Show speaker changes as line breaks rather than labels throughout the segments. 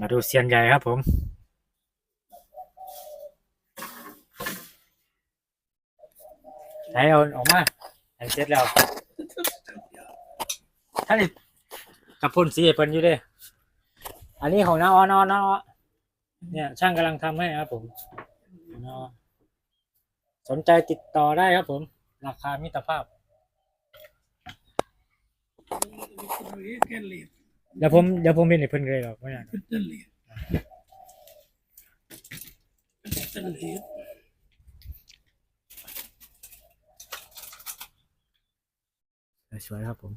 มาดูเซียนใหญ่ครับผมใช้เอาออกมาให้เสร็จแล้วถ้าดิกับพ่นสีเพิ่นอยู่เด้อันนี้ของน้าอ้อนน้าอ้อเนี่ยช่างกำลังทำให้ครับผมนอสนใจติดต่อได้ครับผม ราคามิตรภาพ
เหรียญ
เดี๋ยวผมเดี๋ยวผมเป็นให้เพิ่นเลยหรอกไม่นาน
เป็นต้นเหรียญเป็นต้นเหรียญ
สวยๆครับผม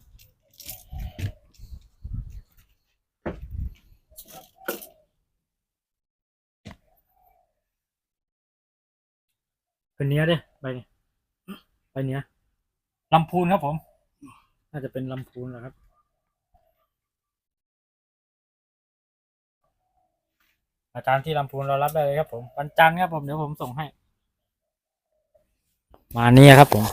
เป็นเนี้ยเด้ใบเนี้ยใบเนี้ยลำพูนครับผม น่าจะเป็นลำพูนแหละครับ อาจารย์ที่ลำพูนเรารับได้เลยครับผมวันจันทร์ครับผมเดี๋ยวผมส่งให้ มาเนี่ยครับผม